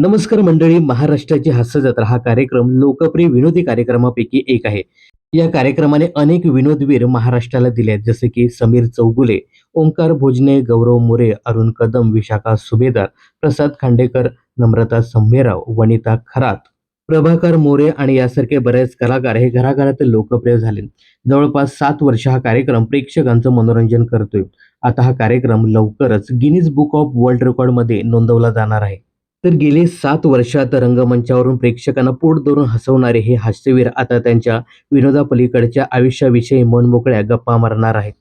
नमस्कार मंडळी महाराष्ट्राची हास्य जत्रा हा कार्यक्रम लोकप्रिय विनोदी कार्यक्रमापैकी एक आहे. या कार्यक्रमाने अनेक विनोदवीर महाराष्ट्राला दिले आहेत जसे की समीर चौगुले ओंकार भोजने गौरव मोरे अरुण कदम विशाखा सुभेदार प्रसाद खांडेकर नम्रता संभेराव वनिता खरात प्रभाकर मोरे आणि यासारखे बरेच कलाकार हे घराघरात लोकप्रिय झाले. जवळपास सात वर्ष हा कार्यक्रम प्रेक्षकांचं मनोरंजन करतोय. आता हा कार्यक्रम लवकरच गिनीज बुक ऑफ वर्ल्ड रेकॉर्डमध्ये नोंदवला जाणार आहे. तर गेले सात वर्षात रंगमंचावरून प्रेक्षकांना पोट धरून हसवणारे हे हास्यवीर आता त्यांच्या विनोदापलीकडच्या आयुष्याविषयी मनमोकळ्या गप्पा मारणार आहेत.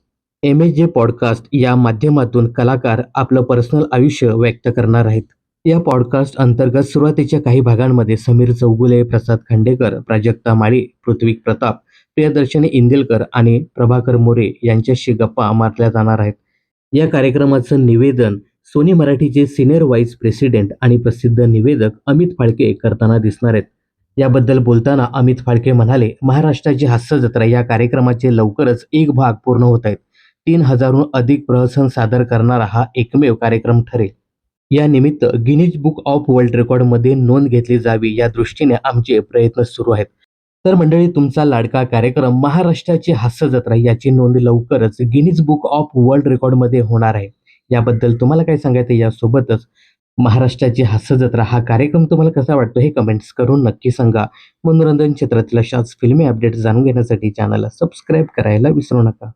एम एच जे पॉडकास्ट या माध्यमातून कलाकार आपलं पर्सनल आयुष्य व्यक्त करणार आहेत. या पॉडकास्ट अंतर्गत सुरुवातीच्या काही भागांमध्ये समीर चौगुले प्रसाद खांडेकर प्राजक्ता माळी पृथ्वी प्रताप प्रियदर्शनी इंदिलकर आणि प्रभाकर मोरे यांच्याशी गप्पा मारल्या जाणार आहेत. या कार्यक्रमाचं निवेदन सोनी मराठीचे सिनियर व्हाईस प्रेसिडेंट आणि प्रसिद्ध निवेदक अमित फाळके करताना दिसणार आहेत. याबद्दल बोलताना अमित फाळके म्हणाले महाराष्ट्राची हास्य जत्रा या कार्यक्रमाचे लवकरच एक भाग पूर्ण होत आहेत. तीन हजारहून अधिक प्रहसन सादर करणारा हा एकमेव कार्यक्रम ठरेल. या निमित्त गिनीज बुक ऑफ वर्ल्ड रेकॉर्डमध्ये नोंद घेतली जावी या दृष्टीने आमचे प्रयत्न सुरू आहेत. तर मंडळी तुमचा लाडका कार्यक्रम महाराष्ट्राची हास्य जत्रा याची नोंद लवकरच गिनीज बुक ऑफ वर्ल्ड रेकॉर्डमध्ये होणार आहे. याबद्दल तुम्हाला काय सांगायचं यासोबतच महाराष्ट्राची हास्य जत्रा हा कार्यक्रम तुम्हाला कसा वाटतो? हे कमेंट्स करून नक्की सांगा. मनोरंजन क्षेत्रातील अशाच फिल्मी अपडेट्स जाणून घेण्यासाठी चॅनलला सबस्क्राईब करायला विसरू नका.